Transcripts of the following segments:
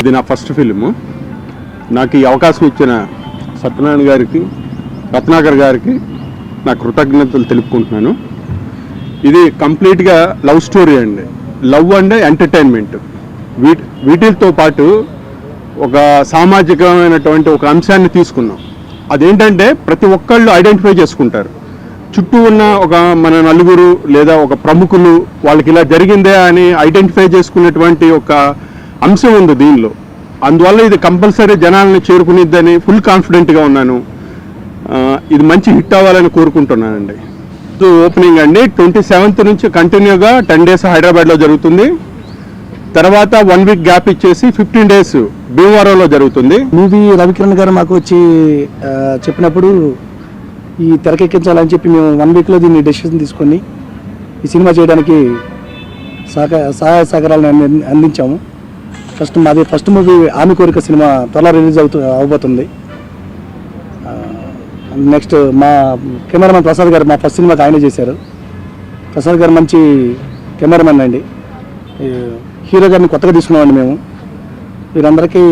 ఇది నా first film. నాకు ఈ అవకాశం ఇచ్చిన సత్యనారాయణ గారికి రత్నాకర్ గారికి నా కృతజ్ఞతలు తెలుపుకుంటున్నాను. ఇది కంప్లీట్గా లవ్ స్టోరీ అండి. Love and entertainment. వీటి వీటితో పాటు ఒక సామాజికమైనటువంటి ఒక అంశాన్ని తీసుకున్నాం. అదేంటంటే ప్రతి ఒక్కళ్ళు ఐడెంటిఫై చేసుకుంటారు. చుట్టూ ఉన్న ఒక మన నలుగురు లేదా ఒక ప్రముఖులు వాళ్ళకి ఇలా జరిగిందే అని ఐడెంటిఫై చేసుకునేటువంటి ఒక అంశం ఉంది దీనిలో. అందువల్ల ఇది కంపల్సరీ జనాలను చేరుకునిద్దని ఫుల్ కాన్ఫిడెంట్గా ఉన్నాను. ఇది మంచి హిట్ అవ్వాలని కోరుకుంటున్నానండి. ఇది ఓపెనింగ్ అండి. ట్వంటీ సెవెంత్ నుంచి కంటిన్యూగా టెన్ డేస్ హైదరాబాద్లో జరుగుతుంది. తర్వాత వన్ వీక్ గ్యాప్ ఇచ్చేసి ఫిఫ్టీన్ డేస్ భీమవరంలో జరుగుతుంది. మూవీ రవికిరణ్ గారు మాకు వచ్చి చెప్పినప్పుడు ఈ తెరకెక్కించాలని చెప్పి మేము వన్ వీక్లో దీన్ని డెసిషన్ తీసుకొని ఈ సినిమా చేయడానికి సహక సహాయ సహకారాలను అందించాము. ఫస్ట్ మాది ఫస్ట్ మూవీ ఆమె కోరిక సినిమా త్వరలో రిలీజ్ అవుతూ అవబోతుంది. నెక్స్ట్ మా కెమెరామెన్ ప్రసాద్ గారు మా ఫస్ట్ సినిమాకి ఆయన చేశారు. ప్రసాద్ గారు మంచి కెమెరామెన్ అండి. హీరో గారిని కొత్తగా తీసుకున్నామండి మేము. వీరందరికీ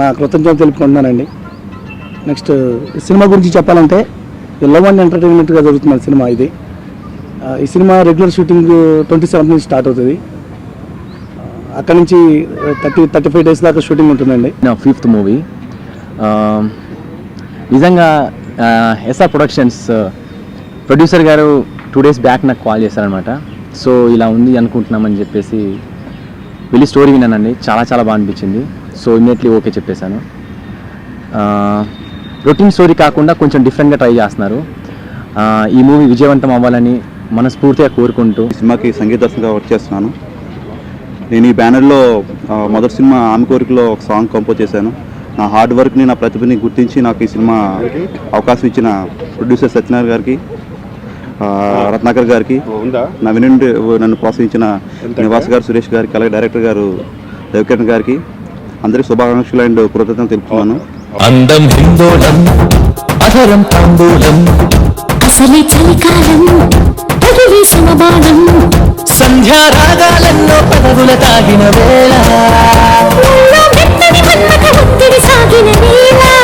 నా కృతజ్ఞతలు తెలుపుకుంటున్నానండి. నెక్స్ట్ ఈ సినిమా గురించి చెప్పాలంటే ఈ లవ్ అండ్ ఎంటర్టైన్మెంట్గా జరుగుతుంది సినిమా ఇది. ఈ సినిమా రెగ్యులర్ షూటింగ్ ట్వంటీ సెవెంత్ నుంచి స్టార్ట్ అవుతుంది. అక్కడ నుంచి థర్టీ థర్టీ ఫైవ్ డేస్ దాకా షూటింగ్ ఉంటుందండి. నా ఫిఫ్త్ మూవీ. నిజంగా ఎస్ఆర్ ప్రొడక్షన్స్ ప్రొడ్యూసర్ గారు టూ డేస్ బ్యాక్ నాకు కాల్ చేశారనమాట సో ఇలా ఉంది అనుకుంటున్నామని చెప్పేసి వెళ్ళి స్టోరీ విన్నానండి. చాలా చాలా బాగా అనిపించింది. సో ఇమ్మీడియట్లీ ఓకే చెప్పేశాను. రొటీన్ స్టోరీ కాకుండా కొంచెం డిఫరెంట్గా ట్రై చేస్తున్నారు. ఆ, ఈ మూవీ విజయవంతం అవ్వాలని మనస్ఫూర్తిగా కోరుకుంటూ సినిమాకి సంగీత వర్క్ చేస్తున్నాను. నేను ఈ బ్యానర్లో మొదటి సినిమా ఆమె కోరికలో ఒక సాంగ్ కంపోజ్ చేశాను. నా హార్డ్ వర్క్ని నా ప్రతిభని గుర్తించి నాకు ఈ సినిమా అవకాశం ఇచ్చిన ప్రొడ్యూసర్ సత్యనారాయణ గారికి ఆ, రత్నాకర్ గారికి నా వినండి నన్ను ప్రోత్సహించిన నివాస్ గారు సురేష్ గారికి అలాగే డైరెక్టర్ గారు రవికిరణ్ గారికి అందరికీ శుభాకాంక్షలు అండ్ కృతజ్ఞతలు తెలుపుతున్నాను. అందం హిందోళం అధరం తాంబూలం. అసలే చలికాలం సంధ్యా రాగాలన్నో పదవుల తాగిన వేళ. సాగిన వేళ.